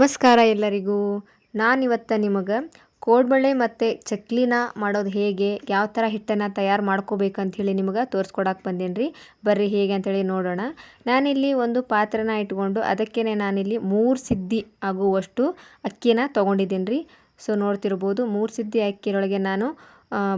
ನಮಸ್ಕಾರ ಎಲ್ಲರಿಗೂ. ನಾನಿವತ್ತು ನಿಮಗೆ ಕೋಡ್ಬಳೆ ಮತ್ತು ಚಕ್ಲಿನ ಮಾಡೋದು ಹೇಗೆ, ಯಾವ ಥರ ಹಿಟ್ಟನ್ನು ತಯಾರು ಮಾಡ್ಕೋಬೇಕಂಥೇಳಿ ನಿಮಗೆ ತೋರಿಸ್ಕೊಡಕ್ಕೆ ಬಂದೇನಿ ರೀ ಬರ್ರಿ ಹೇಗೆ ಅಂಥೇಳಿ ನೋಡೋಣ. ನಾನಿಲ್ಲಿ ಒಂದು ಪಾತ್ರೆನ ಇಟ್ಕೊಂಡು ಅದಕ್ಕೇ ನಾನಿಲ್ಲಿ ಮೂರು ಸಿದ್ದಿ ಆಗುವಷ್ಟು ಅಕ್ಕಿನ ತೊಗೊಂಡಿದ್ದೀನಿ ರೀ ಸೊ ನೋಡ್ತಿರ್ಬೋದು ಮೂರು ಸಿದ್ದಿ ಅಕ್ಕಿಯೊಳಗೆ ನಾನು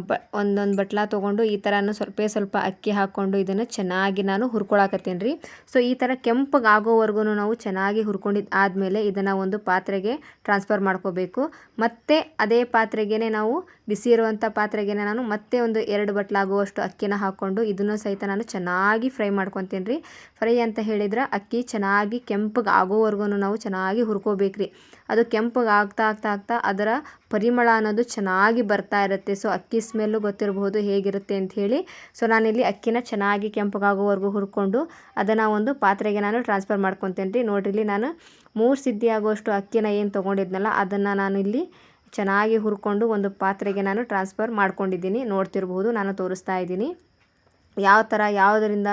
ಬ, ಒಂದೊಂದು ಬಟ್ಲ ತೊಗೊಂಡು ಈ ಥರನೂ ಸ್ವಲ್ಪ ಸ್ವಲ್ಪ ಅಕ್ಕಿ ಹಾಕ್ಕೊಂಡು ಇದನ್ನು ಚೆನ್ನಾಗಿ ನಾನು ಹುರ್ಕೊಳಕತ್ತೀನಿ ರೀ. ಸೊ ಈ ಥರ ಕೆಂಪಗೆ ಆಗೋವರೆಗೂ ನಾವು ಚೆನ್ನಾಗಿ ಹುರ್ಕೊಂಡಿದ್ದು ಆದಮೇಲೆ ಇದನ್ನು ಒಂದು ಪಾತ್ರೆಗೆ ಟ್ರಾನ್ಸ್ಫರ್ ಮಾಡ್ಕೋಬೇಕು. ಮತ್ತು ಅದೇ ಪಾತ್ರೆಗೆ ನಾವು ಬಿಸಿ ಇರುವಂಥ ಪಾತ್ರೆಗೆ ನಾನು ಮತ್ತೆ ಒಂದು ಎರಡು ಬಟ್ಲಾಗುವಷ್ಟು ಅಕ್ಕಿನ ಹಾಕ್ಕೊಂಡು ಇದನ್ನು ಸಹಿತ ನಾನು ಚೆನ್ನಾಗಿ ಫ್ರೈ ಮಾಡ್ಕೊತೀನಿ ರೀ. ಫ್ರೈ ಅಂತ ಹೇಳಿದ್ರೆ ಅಕ್ಕಿ ಚೆನ್ನಾಗಿ ಕೆಂಪಗೆ ಆಗೋವರೆಗೂ ನಾವು ಚೆನ್ನಾಗಿ ಹುರ್ಕೋಬೇಕು ರೀ ಅದು ಕೆಂಪಗೆ ಆಗ್ತಾ ಆಗ್ತಾ ಆಗ್ತಾ ಅದರ ಪರಿಮಳ ಅನ್ನೋದು ಚೆನ್ನಾಗಿ ಬರ್ತಾ ಇರುತ್ತೆ. ಸೊ ಅಕ್ಕಿ ಸ್ಮೆಲ್ಲು ಗೊತ್ತಿರಬಹುದು, ಹೇಗಿರುತ್ತೆ ಅಂತ ಹೇಳಿ. ಸೊ ನಾನಿಲ್ಲಿ ಅಕ್ಕಿನ ಚೆನ್ನಾಗಿ ಕೆಂಪಗಾಗೋವರೆಗೂ ಹುರ್ಕೊಂಡು ಅದನ್ನು ಒಂದು ಪಾತ್ರೆಗೆ ನಾನು ಟ್ರಾನ್ಸ್ಫರ್ ಮಾಡ್ಕೊತೇನೆ ರೀ ಇಲ್ಲಿ ನಾನು ಮೂರು ಸಿದ್ಧಿ ಆಗುವಷ್ಟು ಅಕ್ಕಿನ ಏನು ತೊಗೊಂಡಿದ್ನಲ್ಲ, ಅದನ್ನು ನಾನು ಇಲ್ಲಿ ಚೆನ್ನಾಗಿ ಹುರ್ಕೊಂಡು ಒಂದು ಪಾತ್ರೆಗೆ ನಾನು ಟ್ರಾನ್ಸ್ಫರ್ ಮಾಡ್ಕೊಂಡಿದ್ದೀನಿ. ನೋಡ್ತಿರ್ಬೋದು ನಾನು ತೋರಿಸ್ತಾ ಇದ್ದೀನಿ. ಯಾವ ಥರ ಯಾವುದರಿಂದ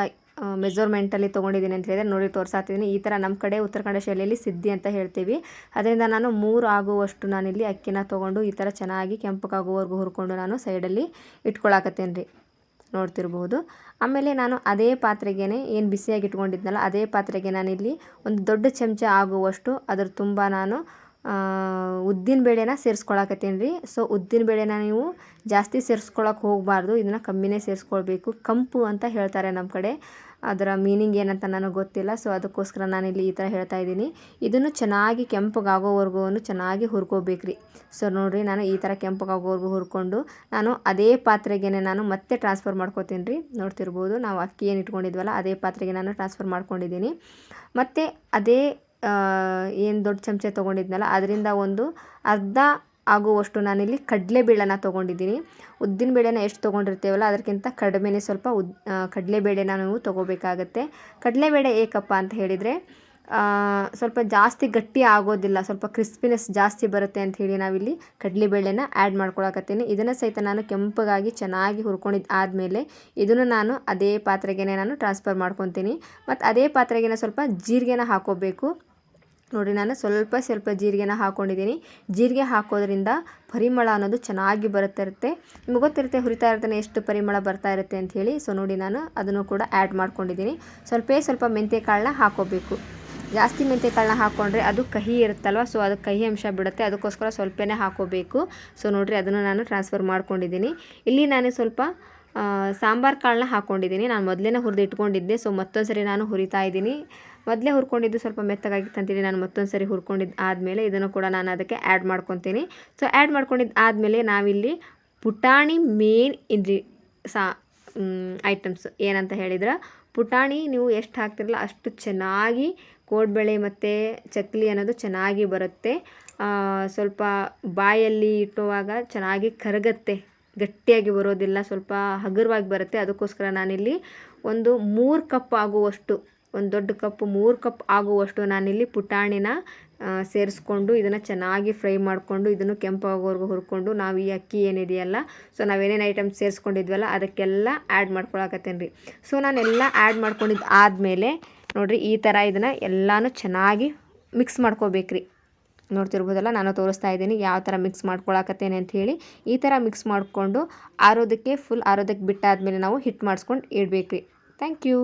ಮೆಜರ್ಮೆಂಟಲ್ಲಿ ತೊಗೊಂಡಿದ್ದೀನಿ ಅಂತ ಹೇಳಿದ್ರೆ ನೋಡಿ ತೋರಿಸಾತಿದ್ದೀನಿ ಈ ಥರ ನಮ್ಮ ಕಡೆ ಉತ್ತರ ಕನ್ನಡ ಶೈಲಿಯಲ್ಲಿ ಸಿದ್ಧಿ ಅಂತ ಹೇಳ್ತೀವಿ. ಅದರಿಂದ ನಾನು ಮೂರು ಆಗುವಷ್ಟು ನಾನಿಲ್ಲಿ ಅಕ್ಕಿನ ತೊಗೊಂಡು ಈ ಥರ ಚೆನ್ನಾಗಿ ಕೆಂಪಗಾಗುವವರೆಗೂ ಹುರ್ಕೊಂಡು ನಾನು ಸೈಡಲ್ಲಿ ಇಟ್ಕೊಳಕತ್ತೇನೆ ರೀ ನೋಡ್ತಿರ್ಬೋದು ಆಮೇಲೆ ನಾನು ಅದೇ ಪಾತ್ರೆಗೆ ಏನು ಬಿಸಿಯಾಗಿ ಇಟ್ಕೊಂಡಿದ್ನಲ್ಲ, ಅದೇ ಪಾತ್ರೆಗೆ ನಾನಿಲ್ಲಿ ಒಂದು ದೊಡ್ಡ ಚಮಚ ಆಗುವಷ್ಟು ಅದ್ರ ತುಂಬ ನಾನು ಉದ್ದಿನ ಬೇಳೆನ ಸೇರಿಸ್ಕೊಳಕತ್ತೀನಿ ರೀ. ಸೊ ಉದ್ದಿನ ಬೇಳೆನ ನೀವು ಜಾಸ್ತಿ ಸೇರಿಸ್ಕೊಳಕ್ಕೆ ಹೋಗಬಾರ್ದು. ಇದನ್ನು ಕಮ್ಮಿನೇ ಸೇರಿಸ್ಕೊಳ್ಬೇಕು. ಕಂಪು ಅಂತ ಹೇಳ್ತಾರೆ ನಮ್ಮ ಕಡೆ. ಅದರ ಮೀನಿಂಗ್ ಏನಂತ ನನಗೆ ಗೊತ್ತಿಲ್ಲ. ಸೊ ಅದಕ್ಕೋಸ್ಕರ ನಾನಿಲ್ಲಿ ಈ ಥರ ಹೇಳ್ತಾ ಇದ್ದೀನಿ. ಇದನ್ನು ಚೆನ್ನಾಗಿ ಕೆಂಪಗಾಗೋವರೆಗೂ ಚೆನ್ನಾಗಿ ಹುರ್ಕೋಬೇಕು ರೀ. ಸೊ ನೋಡಿರಿ, ನಾನು ಈ ಥರ ಕೆಂಪಗಾಗೋವರೆಗೂ ಹುರ್ಕೊಂಡು ನಾನು ಅದೇ ಪಾತ್ರೆಗೆ ನಾನು ಮತ್ತೆ ಟ್ರಾನ್ಸ್ಫರ್ ಮಾಡ್ಕೋತೀನಿ ರೀ. ನೋಡ್ತಿರ್ಬೋದು, ನಾವು ಅಕ್ಕಿ ಏನು ಇಟ್ಕೊಂಡಿದ್ವಲ್ಲ, ಅದೇ ಪಾತ್ರೆಗೆ ನಾನು ಟ್ರಾನ್ಸ್ಫರ್ ಮಾಡ್ಕೊಂಡಿದ್ದೀನಿ. ಮತ್ತು ಅದೇ ಏನು ದೊಡ್ಡ ಚಮಚ ತೊಗೊಂಡಿದ್ನಲ್ಲ, ಅದರಿಂದ ಒಂದು ಅರ್ಧ ಆಗುವಷ್ಟು ನಾನಿಲ್ಲಿ ಕಡಲೆಬೇಳೆನ ತೊಗೊಂಡಿದ್ದೀನಿ. ಉದ್ದಿನಬೇಳೆನ ಎಷ್ಟು ತೊಗೊಂಡಿರ್ತೀವಲ್ಲ, ಅದಕ್ಕಿಂತ ಕಡಿಮೆನೇ ಸ್ವಲ್ಪ ಉದ್ ಕಡಲೆಬೇಳೆನ ನಾವು ತೊಗೋಬೇಕಾಗತ್ತೆ. ಕಡಲೆಬೇಳೆ ಏಕಪ್ಪ ಅಂತ ಹೇಳಿದರೆ ಸ್ವಲ್ಪ ಜಾಸ್ತಿ ಗಟ್ಟಿ ಆಗೋದಿಲ್ಲ, ಸ್ವಲ್ಪ ಕ್ರಿಸ್ಪಿನೆಸ್ ಜಾಸ್ತಿ ಬರುತ್ತೆ ಅಂತ ಹೇಳಿ ನಾವಿಲ್ಲಿ ಕಡಲೆಬೇಳೆನ ಆ್ಯಡ್ ಮಾಡ್ಕೊಳಕತ್ತೀನಿ. ಇದನ್ನು ಸಹಿತ ನಾನು ಕೆಂಪಗಾಗಿ ಚೆನ್ನಾಗಿ ಹುರ್ಕೊಂಡಿದ್ದು ಆದಮೇಲೆ ಇದನ್ನು ನಾನು ಅದೇ ಪಾತ್ರೆಗೆ ನಾನು ಟ್ರಾನ್ಸ್ಫರ್ ಮಾಡ್ಕೊತೀನಿ. ಮತ್ತು ಅದೇ ಪಾತ್ರೆಗೆ ಸ್ವಲ್ಪ ಜೀರಿಗೆನ ಹಾಕೋಬೇಕು. ನೋಡಿ, ನಾನು ಸ್ವಲ್ಪ ಸ್ವಲ್ಪ ಜೀರಿಗೆನ ಹಾಕ್ಕೊಂಡಿದ್ದೀನಿ ಜೀರಿಗೆ ಹಾಕೋದ್ರಿಂದ ಪರಿಮಳ ಅನ್ನೋದು ಚೆನ್ನಾಗಿ ಬರುತ್ತೆ ಇರುತ್ತೆ. ನಿಮಗೆ ಗೊತ್ತಿರುತ್ತೆ ಹುರಿತಾ ಇರ್ತಾನೆ ಎಷ್ಟು ಪರಿಮಳ ಬರ್ತಾ ಇರುತ್ತೆ ಅಂತ ಹೇಳಿ. ಸೊ ನೋಡಿ, ನಾನು ಅದನ್ನು ಕೂಡ ಆ್ಯಡ್ ಮಾಡ್ಕೊಂಡಿದ್ದೀನಿ. ಸ್ವಲ್ಪ ಸ್ವಲ್ಪ ಮೆಂತ್ಯ ಕಾಳನ್ನ ಹಾಕೋಬೇಕು. ಜಾಸ್ತಿ ಮೆಂತ್ಯ ಕಾಳನ್ನ ಹಾಕ್ಕೊಂಡ್ರೆ ಅದು ಕಹಿ ಇರುತ್ತಲ್ವ? ಸೊ ಅದು ಕಹಿ ಅಂಶ ಬಿಡುತ್ತೆ. ಅದಕ್ಕೋಸ್ಕರ ಸ್ವಲ್ಪನೇ ಹಾಕೋಬೇಕು. ಸೊ ನೋಡಿರಿ, ಅದನ್ನು ನಾನು ಟ್ರಾನ್ಸ್ಫರ್ ಮಾಡ್ಕೊಂಡಿದ್ದೀನಿ. ಇಲ್ಲಿ ನಾನು ಸ್ವಲ್ಪ ಸಾಂಬಾರು ಕಾಳನ್ನ ಹಾಕ್ಕೊಂಡಿದ್ದೀನಿ ನಾನು ಮೊದಲೇ ಹುರಿದು ಇಟ್ಕೊಂಡಿದ್ದೆ ಸೊ ಮತ್ತೊಂದು ಸರಿ ನಾನು ಹುರಿತಾ ಇದ್ದೀನಿ. ಮೊದಲೇ ಹುರ್ಕೊಂಡಿದ್ದು ಸ್ವಲ್ಪ ಮೆತ್ತಗಾಗಿತ್ತು ಅಂತೇಳಿ ನಾನು ಮತ್ತೊಂದು ಸರಿ ಹುರ್ಕೊಂಡಿದ್ದು ಆದಮೇಲೆ ಇದನ್ನು ಕೂಡ ನಾನು ಅದಕ್ಕೆ ಆ್ಯಡ್ ಮಾಡ್ಕೊತೀನಿ. ಸೊ ಆ್ಯಡ್ ಮಾಡ್ಕೊಂಡಿದ್ದು ಆದಮೇಲೆ ನಾವಿಲ್ಲಿ ಪುಟಾಣಿ ಮೇನ್ ಇದ್ರಿ ಸಾ ಐಟಮ್ಸ್ ಏನಂತ ಹೇಳಿದ್ರೆ, ಪುಟಾಣಿ ನೀವು ಎಷ್ಟು ಹಾಕ್ತಿರಲ್ಲ ಅಷ್ಟು ಚೆನ್ನಾಗಿ ಕೋಡ್ಬಳೆ ಮತ್ತು ಚಕ್ಲಿ ಅನ್ನೋದು ಚೆನ್ನಾಗಿ ಬರುತ್ತೆ. ಸ್ವಲ್ಪ ಬಾಯಲ್ಲಿ ಇಟ್ಟುವಾಗ ಚೆನ್ನಾಗಿ ಕರಗತ್ತೆ. ಗಟ್ಟಿಯಾಗಿ ಬರೋದಿಲ್ಲ, ಸ್ವಲ್ಪ ಹಗುರವಾಗಿ ಬರುತ್ತೆ. ಅದಕ್ಕೋಸ್ಕರ ನಾನಿಲ್ಲಿ ಒಂದು ಮೂರು ಕಪ್ ಆಗುವಷ್ಟು, ಒಂದು ದೊಡ್ಡ ಕಪ್ ಮೂರು ಕಪ್ ಆಗುವಷ್ಟು ನಾನಿಲ್ಲಿ ಪುಟಾಣಿನ ಸೇರಿಸ್ಕೊಂಡು ಇದನ್ನು ಚೆನ್ನಾಗಿ ಫ್ರೈ ಮಾಡಿಕೊಂಡು ಇದನ್ನು ಕೆಂಪಾಗೋವರೆಗೂ ಹುರ್ಕೊಂಡು ನಾವು ಈ ಅಕ್ಕಿ ಏನಿದೆಯಲ್ಲ, ಸೊ ನಾವೇನೇನು ಐಟಮ್ಸ್ ಸೇರಿಸ್ಕೊಂಡಿದ್ವಲ್ಲ ಅದಕ್ಕೆಲ್ಲ ಆ್ಯಡ್ ಮಾಡ್ಕೊಳಕತ್ತೇನೆ ರೀ ಸೊ ನಾನೆಲ್ಲ ಆ್ಯಡ್ ಮಾಡ್ಕೊಂಡಿದ್ದು ಆದಮೇಲೆ ನೋಡಿರಿ ಈ ಥರ ಇದನ್ನು ಎಲ್ಲನೂ ಚೆನ್ನಾಗಿ ಮಿಕ್ಸ್ ಮಾಡ್ಕೋಬೇಕ್ರಿ. ನೋಡ್ತಿರ್ಬೋದಲ್ಲ, ನಾನು ತೋರಿಸ್ತಾ ಇದ್ದೀನಿ ಯಾವ ಥರ ಮಿಕ್ಸ್ ಮಾಡ್ಕೊಳಕತ್ತೇನೆ ಅಂತ ಹೇಳಿ. ಈ ಥರ ಮಿಕ್ಸ್ ಮಾಡಿಕೊಂಡು ಆರೋದಕ್ಕೆ ಫುಲ್ ಆರೋದಕ್ಕೆ ಬಿಟ್ಟಾದಮೇಲೆ ನಾವು ಹಿಟ್ ಮಾಡಿಸ್ಕೊಂಡು ಇಡಬೇಕ್ರಿ. Thank you